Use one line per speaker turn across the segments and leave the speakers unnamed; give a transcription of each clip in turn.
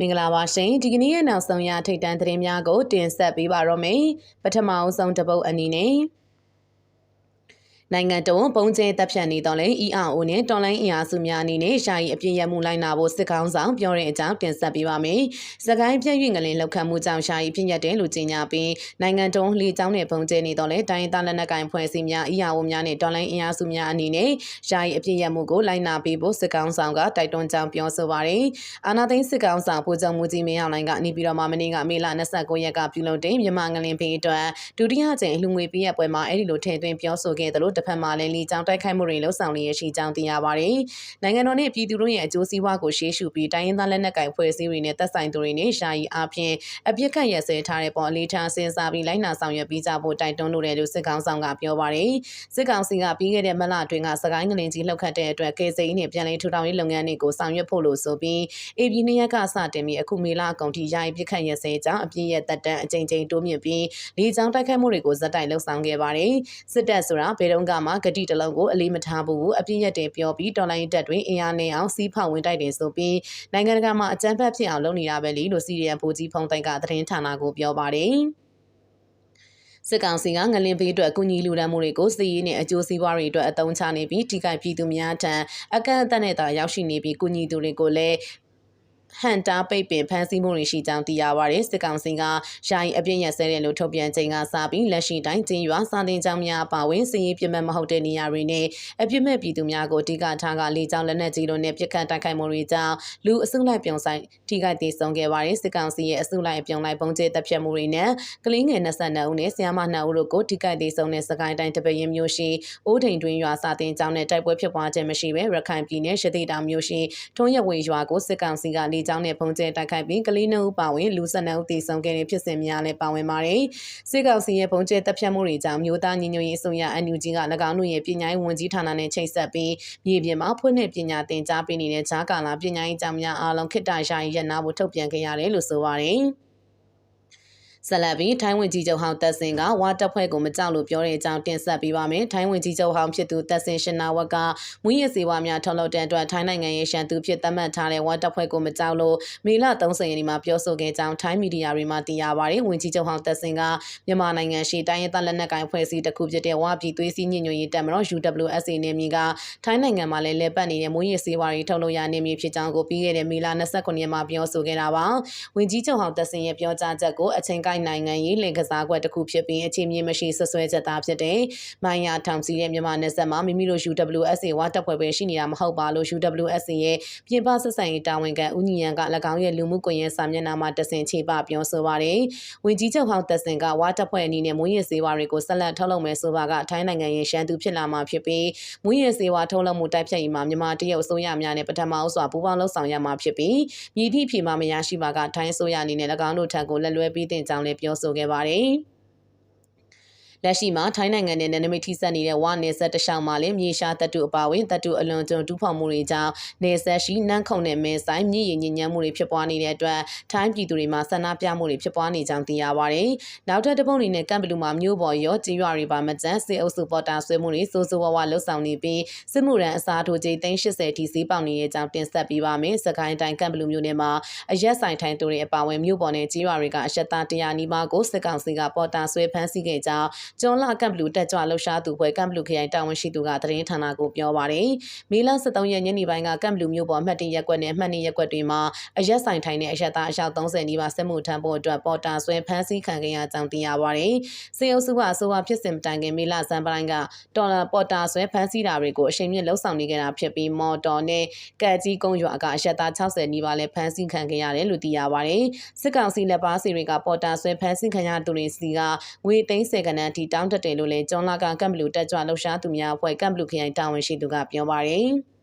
မင်္ဂလာပါရှင်ဒီကနေ့ရဲ့နောက်ဆုံးရထိတ်တန့်သတင်းများကိုတင်ဆက်ပေးပါတော့မယ်ပထမအဆုံးတစ်ပုတ်အနေနဲ့ နိုင်ငံတော်ပုံကျဲတပ်ဖြတ်နေတော့လဲ ERO နဲ့တော်လိုင်းအင်အားစုများအနေနဲ့ရှာရီအပြည့်ရမှုလိုက်နာဖို့စစ်ကောင်းဆောင်ပြောတဲ့အကြောင်းတင်ဆက်ပေးပါမယ်။စကိုင်းပြည့်ရွငလင်လောက်ခတ်မှုကြောင့်ရှာရီပြည့်ရတဲ့လူကြီးညာပြီးနိုင်ငံတော်လေကြောင်းနဲ့ပုံကျဲနေတော့လဲတိုင်းသားလက်နက်ကိုင်ဖွဲ့စည်းများ ERO များနဲ့တော်လိုင်းအင်အားစုများအနေနဲ့ရှာရီအပြည့်ရမှုကိုလိုက်နာပေးဖို့စစ်ကောင်းဆောင်ကတိုက်တွန်းကြောင်းပြောဆိုပါတယ်။အာနာသိန်းစစ်ကောင်းဆောင်ဗိုလ်ချုပ်မူကြီးမင်းအောင်လှိုင်ကနေပြည်တော်မှာမနေ့ကမေလ29ရက်ကပြုလုပ်တဲ့မြန်မာငလင်ပင်အတွက်ဒုတိယကြိမ်လူငွေပေးရပွဲမှာအဲ့ဒီလိုထည့်သွင်းပြောဆိုခဲ့တယ်လို့တစ်ဖက်မှာလည်းလီကြောင်းတိုက်ခိုက်မှုတွေလှုပ်ဆောင်နေရရှိကြောင်းသိရပါတယ်။နိုင်ငံတော်နဲ့ပြည်သူတို့ရဲ့အကျိုးစီးပွားကိုရှေ့ရှုပြီးတိုင်းရင်းသားလက်နက်ကိုင်ဖွဲ့စည်းတွေနဲ့သက်ဆိုင်သူတွေနဲ့ရှာယီအားဖြင့်အပြစ်ခတ်ရစဲထားတဲ့ပေါ်အလေးထားစဉ်းစားပြီးလိုက်နာဆောင်ရွက်ပြီးကြဖို့တိုက်တွန်းလိုတယ်လို့စစ်ကောင်ဆောင်ကပြောပါတယ်။စစ်ကောင်စီကပြီးခဲ့တဲ့မလအတွင်းကစကိုင်းငလင်ကြီးလှုပ်ခတ်တဲ့အတွက်ကယ်ဆယ်ရေးနဲ့ပြည်လည်ထူထောင်ရေးလုပ်ငန်းတွေကိုဆောင်ရွက်ဖို့လို့ဆိုပြီး AB နှစ်ရက်ကစတင်ပြီးအခုမေလအကုန်ထိယာယီပြစ်ခတ်ရစဲကြောင်းအပြည့်ရဲ့တက်တန်းအကြိမ်ကြိမ်တိုးမြင့်ပြီးလေကြောင်းတိုက်ခတ်မှုတွေကိုဇက်တိုက်လှုပ်ဆောင်ခဲ့ပါတယ်။စစ်တပ်ဆိုတာဘယ်တော့မှဂတိတလုံးကိုအလေးမထားဘူးအပြည့်ရက်တင်ပြောပြီးတော်လိုင်းတက်တွင်အင်အားနေအောင်စီးဖောက်ဝင်တိုက်တယ်ဆိုပြီးနိုင်ငံတကာမှာအကြမ်းဖက်ဖြစ်အောင်လုပ်နေတာပဲလीလို့စီရီယန်ဗိုလ်ကြီးဖုံးတိုက်ကသတင်းဌာနကိုပြောပါတယ်စစ်ကောင်စီကငလင်ပေးအတွက်ကုညီလူဒန်းမှုတွေကိုစီးရီးနဲ့အကျိုးစီးပွားတွေအတွက်အသုံးချနေပြီးထိခိုက်ပြည်သူများထံအကန့်အသတ်နဲ့သာရောက်ရှိနေပြီးကုညီသူတွေကိုလည်း ဟန်တာပိတ်ပင်ဖမ်းဆီးမှုတွေရှိကြောင်းသိရပါတယ်စစ်ကောင်စီကယာယီအပြည့်ရဆဲတယ်လို့ထုတ်ပြန်ချိန်ကစပြီးလက်ရှိတိုင်းကျင်းရွာစာတင်ကြောင်းများပါဝင်စီးရေးပြမတ်မဟုတ်တဲ့နေရာတွေနဲ့အပြစ်မဲ့ပြည်သူများကိုအဓိကထားကလေကြောင်းလက်နက်ကြီးတို့နဲ့ပြစ်ခတ်တိုက်ခိုက်မှုတွေကြောင့်လူအစုလိုက်ပြုံဆိုင်ထိခိုက်ဒေဆုံးခဲ့ပါတယ်စစ်ကောင်စီရဲ့အစုလိုက်ပြုံလိုက်ပုံကျဲတပ်ဖြတ်မှုတွေနဲ့ကလေးငယ်22ဦးနဲ့ဆရာမ2ဦးတို့ကိုထိခိုက်ဒေဆုံးတဲ့စကိုင်းတိုင်းတပရင်မျိုးရှိအိုးထိန်တွင်ရွာစာတင်ကြောင်းနဲ့တိုက်ပွဲဖြစ်ပွားခြင်းမရှိဘဲရခိုင်ပြည်နယ်ရှတိတောင်မျိုးရှိထုံးရဝေရွာကိုစစ်ကောင်စီကလေကြောင်းနဲ့ပုံကျဲတိုက်ခိုက်ပြီးကလေးနှုတ်ပါဝင်လူ12ဦးသေဆုံးခဲ့တဲ့ဖြစ်စဉ်များလည်းပါဝင်ပါတယ်။စစ်ကောင်စီရဲ့ပုံကျဲတပ်ဖြတ်မှုတွေကြောင့်မျိုးသားညီညွတ်ရေးအစိုးရ NUG က၎င်းတို့ရဲ့ပြည်냐ရေးဝန်ကြီးဌာနနဲ့ချိတ်ဆက်ပြီးမြေပြင်မှာဖွင့်လှစ်ပညာသင်ကြားပေးနေတဲ့ဂျားကာလာပညာရေးကျောင်းများအားလုံးခေတ္တယာယီရပ်နာဖို့ထုတ်ပြန်ခဲ့ရတယ်လို့ဆိုပါတယ်။ ဆလဘီထိုင်းဝင်ကြီးချုပ်ဟောင်းတက်စင်ကဝါတပ်ဖွဲ့ကိုမကြောက်လို့ပြောတဲ့အကြောင်းတင်ဆက်ပေးပါမယ်။ထိုင်းဝင်ကြီးချုပ်ဟောင်းဖြစ်သူတက်စင်ရှင်နာဝက်ကမွေးရစေဝါများထုတ်လုပ်တဲ့အတွက်ထိုင်းနိုင်ငံရဲ့ရှန်သူဖြစ်သတ်မှတ်ထားတဲ့ဝါတပ်ဖွဲ့ကိုမကြောက်လို့မေလ30ရက်နေ့မှာပြောဆိုခဲ့ကြောင်းထိုင်းမီဒီယာတွေမှာသိရပါတယ်။ဝင်ကြီးချုပ်ဟောင်းတက်စင်ကမြန်မာနိုင်ငံရှိတိုင်းရင်းသားလက်နက်ကိုင်ဖွဲ့စည်းတစ်ခုဖြစ်တဲ့ဝါပြည်သွေးစည်းညညရေးတပ်မတော် UWSA နေမြေကထိုင်းနိုင်ငံမှာလည်းလက်ပတ်နေတဲ့မွေးရစေဝါတွေထုတ်လုပ်ရနေမြေဖြစ်ကြောင်းကိုပြီးခဲ့တဲ့မေလ29ရက်မှာပြောဆိုခဲ့တာပါ။ဝင်ကြီးချုပ်ဟောင်းတက်စင်ရဲ့ပြောကြားချက်ကိုအချိန်ကိုက်နိုင်ငံရေးလင်ကစားကွက်တစ်ခုဖြစ်ပြီးအခြေမြင့်မရှိဆွဆွဲချက်သားဖြစ်တဲ့မိုင်းယာထောင်စီတဲ့မြန်မာနယ်စပ်မှာမိမိတို့ UWSA ဝါတပ်ဖွဲ့ပဲရှိနေတာမဟုတ်ပါလို့ UWSA ရဲ့ပြင်ပဆက်ဆံရေးတာဝန်ခံဦးညီရန်က၎င်းရဲ့လူမှုကွန်ရက်စာမျက်နှာမှာတဆင်ချေပပြောဆိုပါတယ်။ဝင်ကြီးချုပ်ဟောင်းသက်စင်ကဝါတပ်ဖွဲ့အနေနဲ့မွေးရစေဝါတွေကိုဆက်လက်ထုတ်လုပ်မယ်ဆိုပါကထိုင်းနိုင်ငံရဲ့ရှမ်းသူဖြစ်လာမှာဖြစ်ပြီးမွေးရစေဝါထုတ်လုပ်မှုတိုက်ဖြတ်ရေးမှာမြန်မာတရုတ်အစိုးရများနဲ့ပထမအစွာပူးပေါင်းလှုပ်ဆောင်ရမှာဖြစ်ပြီးမြည်သည့်ဖြေမှာမရရှိပါကထိုင်းအစိုးရအနေနဲ့၎င်းတို့ထံကိုလက်လွဲပြီးတင်ကြောင်းလည်းပြောဆိုခဲ့ပါတယ်။ လက်ရှိမှာထိုင်းနိုင်ငံနဲ့နယ်နိမိတ်ထိစပ်နေတဲ့ဝါနယ်ဆက်တလျှောက်မှာလည်းမြေရှားတပ်တုအပါအဝင်တပ်တုအလွန်ကျွံတူးဖော်မှုတွေကြောင့်နယ်ဆက်ရှိနန်းခုံနဲ့မင်းဆိုင်မြည်ရည်ညဉ့်ညမ်းမှုတွေဖြစ်ပွားနေတဲ့အတွက်ထိုင်းပြည်သူတွေမှာဆန္ဒပြမှုတွေဖြစ်ပွားနေကြောင်းသိရပါတယ်။နောက်ထပ်တပုတ်အနေနဲ့ကမ်ဘလူမှာမြို့ပေါ်ရောကြေးရွာတွေပါမကျန်းစေအုပ်စုပေါ်တာဆွဲမှုတွေစိုးစိုးဝါးဝါလှုပ်ဆောင်နေပြီးစစ်မှုရန်အစားထိုးကြေး380ထိစီးပေါက်နေတဲ့အကြောင်းတင်ဆက်ပေးပါမယ်။စကိုင်းတိုင်းကမ်ဘလူမြို့နယ်မှာအရက်ဆိုင်ထိုင်းသူတွေအပါအဝင်မြို့ပေါ်နဲ့ကြေးရွာတွေကအရက်သား100နီးပါးကိုစစ်ကောင်စီကပေါ်တာဆွဲဖမ်းဆီးခဲ့ကြောင်းကျွန်းလကမ်ဘလူတက်ကြွလှုပ်ရှားသူဖွဲ့ကမ်ဘလူခရိုင်တာဝန်ရှိသူကသတင်းဌာနကိုပြောပါတယ်။မေလ23ရက်ညနေပိုင်းကကမ်ဘလူမြို့ပေါ်အမှတ်တရက်ကွက်နဲ့အမှတ်2ရက်ကွက်တွေမှာအရက်ဆိုင်ထိုင်တဲ့အရက်သားအယောက်30နီးပါးစစ်မှုထမ်းဖို့အတွက်ပေါ်တာဆွဲဖမ်းဆီးခံခဲ့ရကြောင်းသိရပါတယ်။စေအုပ်စုကအဆိုပါဖြစ်စဉ်တိုင်ခင်မေလစံပိုင်းကတော်လာပေါ်တာဆွဲဖမ်းဆီးတာတွေကိုအချိန်မြင့်လှုပ်ဆောင်နေကြတာဖြစ်ပြီးမော်တော်နဲ့ကက်ကြီးကုန်းရွာကအရက်သား60နီးပါးလည်းဖမ်းဆီးခံခဲ့ရတယ်လို့သိရပါတယ်။စစ်ကောင်စီလက်ပါစီတွေကပေါ်တာဆွဲဖမ်းဆီးခံရသူတွေစီကငွေသိန်း10ကနန်းထိတောင်းတက်တယ်လို့လည်းကျွန်းလာကကမ်ဘလူတက်ကြွလှုပ်ရှားသူများအဖွဲ့ကမ်ဘလူခရိုင်တာဝန်ရှိသူကပြောပါတယ်။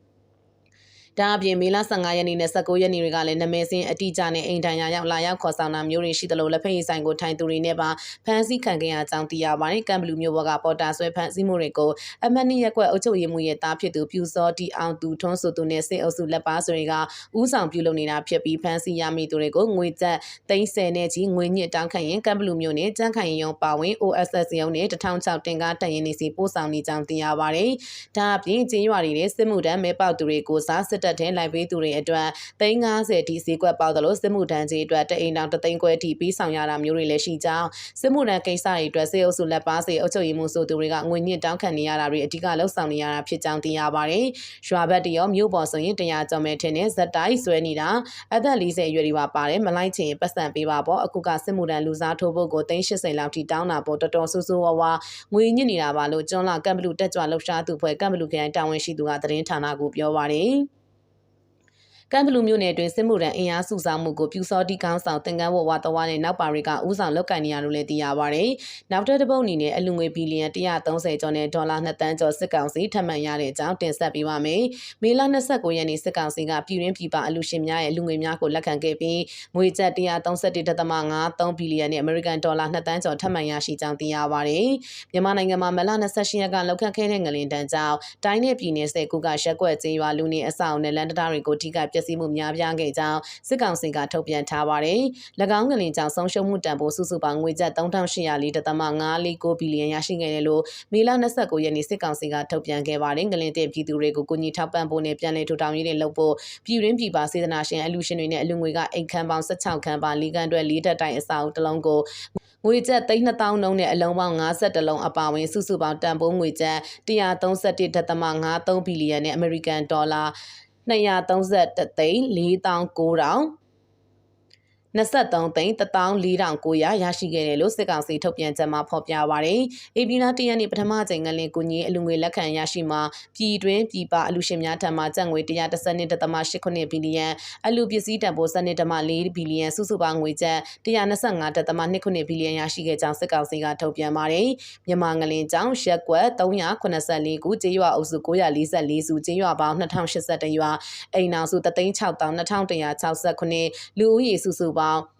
ဒါအပြင်မေလ15ရက်နေ့နဲ့19ရက်နေ့တွေကလည်းနမဲစင်းအတိအကျနဲ့အိမ်တိုင်ရရောက်လာရောက်ခေါ်ဆောင်တာမျိုးတွေရှိသလိုလက်ဖက်ရည်ဆိုင်ကိုထိုင်သူတွေနဲ့ပါဖမ်းဆီးခံခဲ့ရကြောင်းသိရပါတယ်။ကမ်ဘလူမျိုးဘော်ကပေါ်တာဆွဲဖမ်းဆီးမှုတွေကိုအမတ်နှစ်ရက်ကွက်အုပ်ချုပ်ရေးမှုရဲ့တားဖြစ်သူပြူစောတီအောင်သူထွန်းဆိုသူနဲ့စစ်အုပ်စုလက်ပါဆိုတွေကဥဆောင်ပြုလုပ်နေတာဖြစ်ပြီးဖမ်းဆီးရမိသူတွေကိုငွေကျပ်30နဲ့ကြီးငွေညစ်တောင်းခံရင်ကမ်ဘလူမျိုးနဲ့ကြမ်းခိုင်ရုံပါဝင် OSS ရုံနဲ့1006တင်ကားတန်ရင်နေစီပို့ဆောင်နေကြောင်းသိရပါတယ်။ဒါအပြင်ကျင်းရွာတွေနဲ့စစ်မှုတန်းမဲပေါက်သူတွေကိုစားစစ်တပ်ထင်းလိုက်ပေးသူတွေအတွက်350ဒီဈေးကွက်ပေါက်သလိုစစ်မှုထမ်းကြီးအတွက်တအိမ်တောင်တသိန်းခွဲထိပြီးဆောင်ရတာမျိုးတွေလည်းရှိကြောင်းစစ်မှုထမ်းကိစ္စတွေအတွက်စေအုပ်စုလက်ပါစေအုပ်ချုပ်ရေးမှုဆိုသူတွေကငွေညစ်တောင်းခံနေရတာတွေအဓိကလှုပ်ဆောင်နေရတာဖြစ်ကြောင်းသိရပါတယ်။ရွာဘက်တရောမြို့ပေါ်ဆိုရင်တရားကျော်မဲ့ထင်းနဲ့ဇက်တိုင်းဆွဲနေတာအသက်40အရွယ်တွေပါပါတယ်မလိုက်ချင်ပတ်စံပေးပါပေါ့အခုကစစ်မှုထမ်းလူစားထိုးဖို့ကို380လောက်ထိတောင်းတာပေါ့တော်တော်ဆူဆူဝါဝါငွေညစ်နေတာပါလို့ကျွန်းလာကမ်ဘလူတက်ကြွလှုပ်ရှားသူဖွဲ့ကမ်ဘလူခရိုင်တာဝန်ရှိသူကသတင်းဌာနကိုပြောပါတယ်။ ကမ်ဘလူမျိုးနယ်အတွင်းစစ်မှုထမ်းအင်အားစုဆောင်မှုကိုပြူစောတိကောင်းဆောင်တင်ကန်းဝဝတဝါနဲ့နောက်ပါတွေကဥဆောင်လုပ်ကင်နေရလို့လည်းသိရပါဗျ။နောက်တစ်တစ်ပုတ်အနေနဲ့အလူငွေဘီလီယံ130ကျော်နဲ့ဒေါ်လာ2တန်းကျော်စစ်ကောင်စီထပ်မံရတဲ့အကြောင်းတင်ဆက်ပေးပါမယ်။မေလ29ရက်နေ့စစ်ကောင်စီကပြည်ရင်းပြည်ပအလူရှင်များရဲ့လူငွေများကိုလက်ခံခဲ့ပြီးငွေကျပ်131.53ဘီလီယံနဲ့အမေရိကန်ဒေါ်လာ2တန်းကျော်ထပ်မံရရှိကြောင်းသိရပါဗျ။မြန်မာနိုင်ငံမှာမလ28ရက်ကလောက်ခတ်ခဲ့တဲ့ငလင်တန်းကြောင့်တိုင်းနယ်ပြည်နယ်စစ်ကူကရက်ကွက်ကျေးရွာလူနေအဆောင်နဲ့လန်တတာတွေကိုထိခိုက်ပျက်စီးမှုများပြားခဲ့ကြောင်းစစ်ကောင်စီကထုတ်ပြန်ထားပါတယ်။၎င်းကလင်ကြောင့်ဆုံးရှုံးမှုတန်ဖိုးစုစုပေါင်းငွေကျပ်3804.549ဘီလီယံရရှိခဲ့တယ်လို့မေလ29ရက်နေ့စစ်ကောင်စီကထုတ်ပြန်ခဲ့ပါတယ်။ငလင်တဲ့ပြည်သူတွေကိုကူညီထောက်ပံ့ဖို့နဲ့ပြန်လည်ထူထောင်ရေးတွေလုပ်ဖို့ပြည်ရင်းပြည်ပစေတနာရှင်အလူရှင်တွေနဲ့အလူငွေကအိမ်ခန်းပေါင်း16ခန်းပါလီကန်အတွက်၄တက်တိုင်အစာအုပ်တစ်လုံးကိုငွေကျပ်3000နှုန်းနဲ့အလုံးပေါင်း52လုံးအပါအဝင်စုစုပေါင်းတန်ဖိုးငွေကျပ်131.53ဘီလီယံနဲ့အမေရိကန်ဒေါ်လာ 231သိန်း4900 23သိန်း14900ရရှိခဲ့တယ်လို့စစ်ကောင်စီထုတ်ပြန်ချက်မှာဖော်ပြပါရယ်။အေပီလာတရနေ့ပထမကြိမ်ငလင်ကူညီအလူငွေလက်ခံရရှိမှာပြည်တွင်းပြည်ပအလူရှင်များထံမှကျပ်ငွေ112.89ဘီလီယံအလူပစ္စည်းတန်ဖိုး7.4ဘီလီယံစုစုပေါင်းငွေကျပ်125.29ဘီလီယံရရှိခဲ့ကြောင်းစစ်ကောင်စီကထုတ်ပြန်ပါရယ်။မြန်မာငလင်ကျောင်းရက်ကွက်384ခုကျေးရွာအုပ်စု944စုကျေးရွာပေါင်း2081ရွာအိမ်နောက်စု362,169လူဦးရေစုစုပေါင်းပေါင်း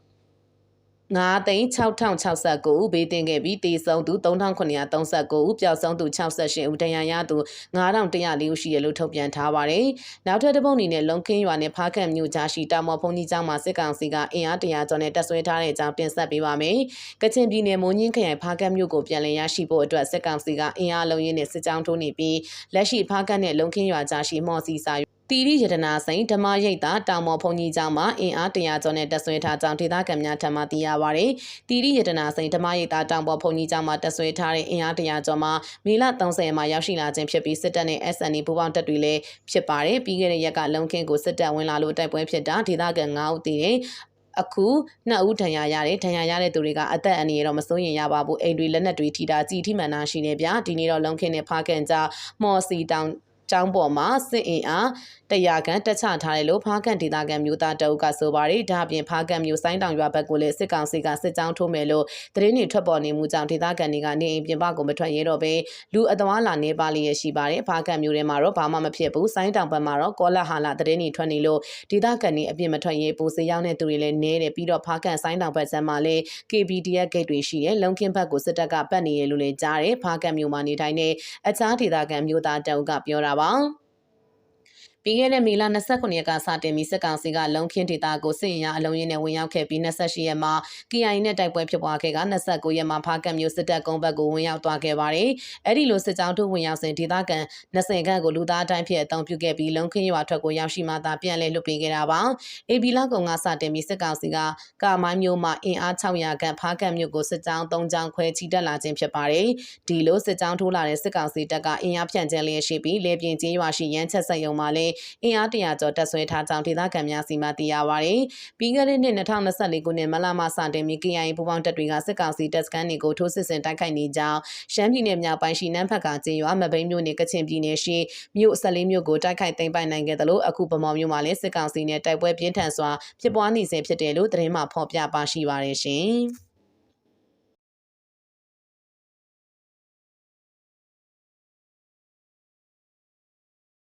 9သိန်း6069ဦးဘေးတင်ခဲ့ပြီးတေဆုံးသူ3939ဦးပျောက်ဆုံးသူ68ဦးတရားရသူ9104ဦးရှိရလို့ထုတ်ပြန်ထားပါတယ်။နောက်ထပ်တစ်ပုတ်အနေနဲ့လုံခင်းရွာနဲ့ဖားခန့်မြို့ကြားရှိတာမော်ဖုန်ကြီးကျောင်းမှာစစ်ကောင်စီကအင်အားတရာကျော်နဲ့တပ်ဆွဲထားတဲ့အကြောင်းတင်ဆက်ပေးပါမယ်။ကချင်ပြည်နယ်မွန်ညင်းခရိုင်ဖားခန့်မြို့ကိုပြန်လည်ရရှိဖို့အတွက်စစ်ကောင်စီကအင်အားလုံးရင်းနဲ့စစ်ကြောင်းထိုးနေပြီးလက်ရှိဖားခန့်နဲ့လုံခင်းရွာကြားရှိမော်စီစာ တီရီယတနာဆိုင်ဓမ္မရိပ်သာတောင်မော်ဖုန်ကြီးကျောင်းမှာအင်အားတရာကျော်နဲ့တက်ဆွဲထားကြောင်းဒေသခံများထံမှသိရပါဗျ။တီရီယတနာဆိုင်ဓမ္မရိပ်သာတောင်ပေါ်ဖုန်ကြီးကျောင်းမှာတက်ဆွဲထားတဲ့အင်အားတရာကျော်မှာမေလ30မှာရောက်ရှိလာခြင်းဖြစ်ပြီးစစ်တပ်နဲ့ SNE ပူးပေါင်းတပ်တွေလည်းဖြစ်ပါတယ်။ပြီးခဲ့တဲ့ရက်ကလုံခင်းကိုစစ်တပ်ဝင်လာလို့တိုက်ပွဲဖြစ်တာဒေသခံ9ဦးတည်တယ်။အခုနှစ်ဦးဒဏ်ရာရတယ်ဒဏ်ရာရတဲ့သူတွေကအသက်အန္တရာယ်တော့မစိုးရင်ရပါဘူးအိမ်တွေလက်နက်တွေထိတာကြည်ထိမှန်တာရှိနေဗျာဒီနေ့တော့လုံခင်းနဲ့ဖားကန်ကြမော်စီတောင် ကျောင်းပေါ်မှာစစ်အင်အားတရားခံတက်ချထားတယ်လို့ဖားကန်ဒေသခံမျိုးသားတအုပ်ကဆိုပါတယ်ဒါအပြင်ဖားကန်မျိုးဆိုင်တောင်ရွာဘက်ကိုလည်းစစ်ကောင်စီကစစ်ကြောင်းထိုးမယ်လို့သတင်းတွေထွက်ပေါ်နေမှုကြောင့်ဒေသခံတွေကနေအိမ်ပြင်ပကိုမထွက်ရဲတော့ဘဲလူအသွားလာနေပါလျက်ရှိပါတယ်ဖားကန်မျိုးထဲမှာတော့ဘာမှမဖြစ်ဘူးဆိုင်တောင်ဘက်မှာတော့ကောလာဟာလာသတင်းတွေထွက်နေလို့ဒေသခံတွေအပြင်မထွက်ရဲဘူးစေရောက်တဲ့သူတွေလည်းနေတယ်ပြီးတော့ဖားကန်ဆိုင်တောင်ဘက်ဆမ်းမှာလည်း KBDF gate တွေရှိတယ်လုံခင်းဘက်ကိုစစ်တပ်ကပတ်နေရလို့လည်းကြားတယ်ဖားကန်မျိုးမှာနေထိုင်တဲ့အခြားဒေသခံမျိုးသားတအုပ်ကပြောတာပါ while. ပြီးခဲ့တဲ့မေလ29ရက်ကစတင်ပြီးစစ်ကောင်စီကလုံခင်းဒေသကိုစစ်ရင်ရအလုံးရင်းနဲ့ဝင်ရောက်ခဲ့ပြီး28ရက်မှာ KIA နဲ့တိုက်ပွဲဖြစ်ပွားခဲ့က29ရက်မှာဖားကတ်မျိုးစစ်တပ်ကုန်းဘက်ကိုဝင်ရောက်သွားခဲ့ပါတယ်။အဲ့ဒီလိုစစ်ကြောင်းထိုးဝင်ရောက်စဉ်ဒေသခံ20ခန့်ကိုလူသားအတိုင်းဖြစ်အသုံးပြုခဲ့ပြီးလုံခင်းရွာထွက်ကိုရောက်ရှိမှသာပြန်လည်လွတ်ပေးခဲ့တာပါ။ AB လောက်ကုံကစတင်ပြီးစစ်ကောင်စီကကာမိုင်းမျိုးမှာအင်အား600ခန့်ဖားကတ်မျိုးကိုစစ်ကြောင်း3ကြောင်းခွဲချီတက်လာခြင်းဖြစ်ပါတယ်။ဒီလိုစစ်ကြောင်းထိုးလာတဲ့စစ်ကောင်စီတပ်ကအင်အားဖြန့်ကျန်းလျက်ရှိပြီးလေပြင်းကျေးရွာရှိရန်ချက်ဆက်ယုံမှာလည်းအင်အားတရာကျော်တက်ဆွဲထားကြောင်းဒေသခံများစီမံသိရပါဗျ။ပြီးခဲ့တဲ့နှစ်2024ခုနှစ်မလမှစတင်ပြီး KIA ပူးပေါင်းတပ်တွေကစစ်ကောင်စီတပ်စခန်းတွေကိုထိုးစစ်ဆင်တိုက်ခိုက်နေကြောင်းရှမ်းပြည်နယ်မြောက်ပိုင်းရှိနန်းဖက်ကကျေးရွာမဘိန်းမြို့နယ်ကချင်ပြည်နယ်ရှိမြို့14မြို့ကိုတိုက်ခိုက်သိမ်းပိုက်နိုင်ခဲ့တယ်လို့အခုဗမော်မြို့မှာလည်းစစ်ကောင်စီနဲ့တိုက်ပွဲပြင်းထန်စွာဖြစ်ပွားနေဆဲဖြစ်တယ်လို့သတင်းမှဖော်ပြပါရှိပါတယ်ရှင်။